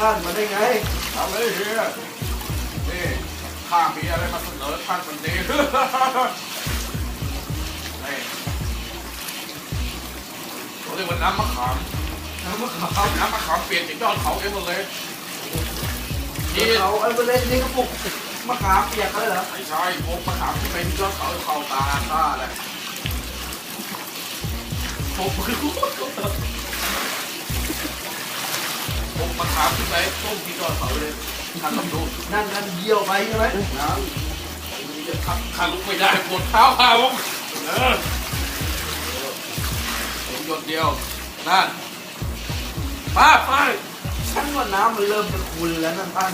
ท่านมาได้ไงทำเลยเฮียนี่ข้ามีอะไรมาเสนอท่านวันนี้นี่เขาเรียกว่าน้ำมะขามน้ำมะขามน้ำมะขามเปลี่ยนจากยอดเขาเอเวอเรสต์ เขาไอ้เบลเลนนี่ก็ปลุกมะขามเปียกเลยเหรอไม่ใช่พวกมะขามที่เป็นยอดเขาเข้าตาข้าแหละผมคือผมมะขามที่ไปต้มที่ยอดเขาเลยทานลองดูนั่นนั่นเยี่ยวไปใช่ไหมน้ำข้าข้าลุกไม่ได้ปวดเท้าข้าลุกเออผมหยดเดียวนั่นป้าไป ฉันว่าน้ำมันเริ่มจะขุ่นแล้วนั่นท่าน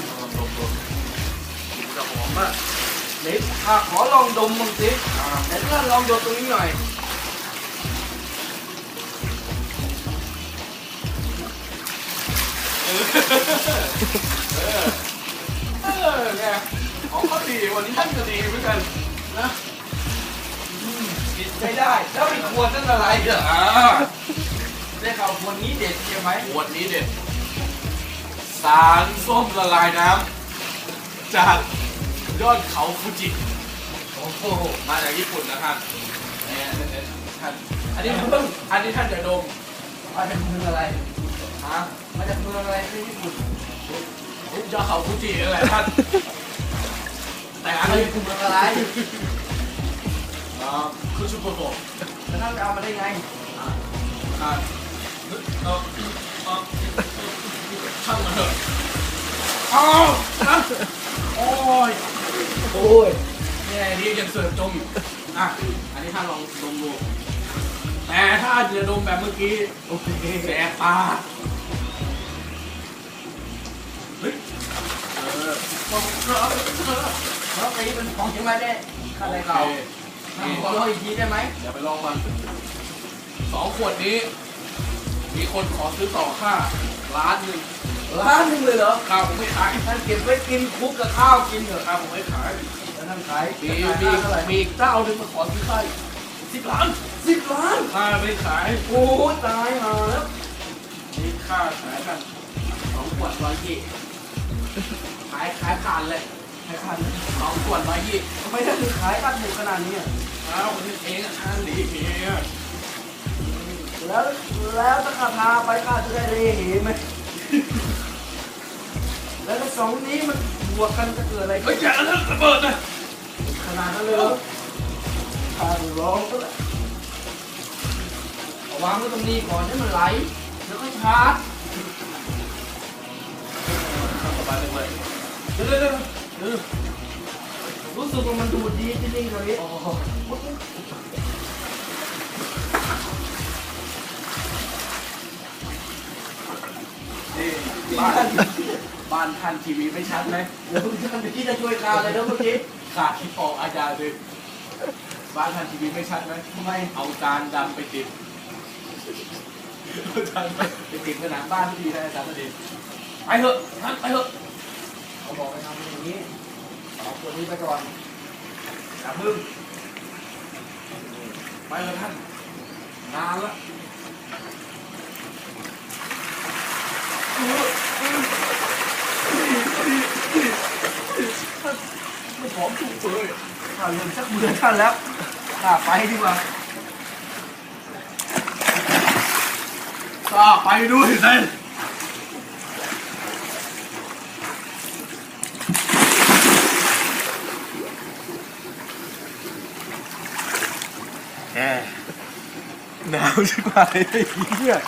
จะหอมมากเดี๋ยวข้าขอลองดมมึงสิอ่าแต่ท่านลองดมตรงนี้หน่อยเออเนี่ยของเขาดีวันนี้ท่านก็ดีเหมือนกันนะกินไม่ได้ แล้วไอ้ขวดนั่นอะไรเหรออได้ข่าวขวดนี้เด็ดใช่ไหมขวดนี้เด็ด สารส้มละลายน้ำจากยอดเขาฟูจิโอ้โหมาจากญี่ปุ่นนะท่านเนี่ยเนี่ยท่านอันนี้เพิ่งอันนี้ท่านจะดมมาจากเมืองอะไรฮะมาจากเมืองอะไรที่ญี่ปุ่นยอดเขาฟูจินั่นแหละท่านแต่อันอะไรนี้คือเมืองอะไรอ่าคือชุโกโตะแล้วท่านไปเอามาได้ไงอ่าเออ เออเออช่าเอาโอ้ยโอ้ยเนี่ยนี่ยังเสิร์ฟจมอยู่อะ อันนี้ถ้าลองดมดูแต่ถ้าจะดมแบบเมื่อกี้โอเคแสบตาเฮ้ยเออบอกเออเออแล้วไอ้นี่เป็นของใช่ไหมเนี่ยข้าได้อข่าวเคขนี่อโทษอีกทีได้ไหมเดี๋ยวไปลองมันสองขวดนี้ มีคนขอซื้อต่อค่าล้านหนึ่ง ล้านหนึงเลยเหรอข้าวผมไม่ขายท่านเก็บไว้กินคลุกกับข้าวกินเถอะข้าวผมไม่ขายแล้วท่านขายมีจะขายมีค่าเท่าไหร่มีเจ้าหนึ่งมาขอซื้อค่าสิบล้านสิบล้านค่าไม่ขายโอ้ยตายหาแล้วมีค่าขายกันสองขวดร้อยยี่ขายขายผ่านเลยขายขาดสองขวดร้อยยี่ทำไมท่านถึงขายกันถูกขนาดนี้อะอ้าวคนนี้เองอะอันหลีเมียแล้วแล้วถ้าข้าพาไปข้าจะได้เรเหไหม แล้วถ้าสองนี้มันบวกกันจะเกิดอะไรเฮ้ขึ้ยนอย่าเลิกระเบิดนะขนาดนั้นเลยเหรอข้าร้องก็แล้วเอาวางไว้ตรงนี้ก่อนให้มันไหลแล้วก็ชาร์จสบายเลยเดี๋ยวเดี๋ยวเดี๋ยวเดี๋ยวรู้สึกว่ามันดูดดีจริงๆตอนนี้นี่บ้าน บ้านท่านทีวีไม่ชัดไหมเดี๋ยวท่านเมื่อกี้จะช่วยข้าเลยนะเมื่อกี้ขาดที่ออกอาจารย์เลยบ้านท่านทีวีไม่ชัดไหมทำไมเอาจานดำไปติดเอาจานไปไปติดผนังบ้านที่ดีนะอาจารย์ดีไปเถอะท่านไปเถอะเขาบอกให้ทำอย่างนี้เอาตัวนี้ไปก่อนอย่าพึ่งไปเถอะท่านนานละ ไม่หอมถูกเลยข้าเริ่มชักเบื่อท่านแล้วข้าไปดีกว่ากล้าไปด้วยสิแหมหนาวชิบหายเลยเนี่ย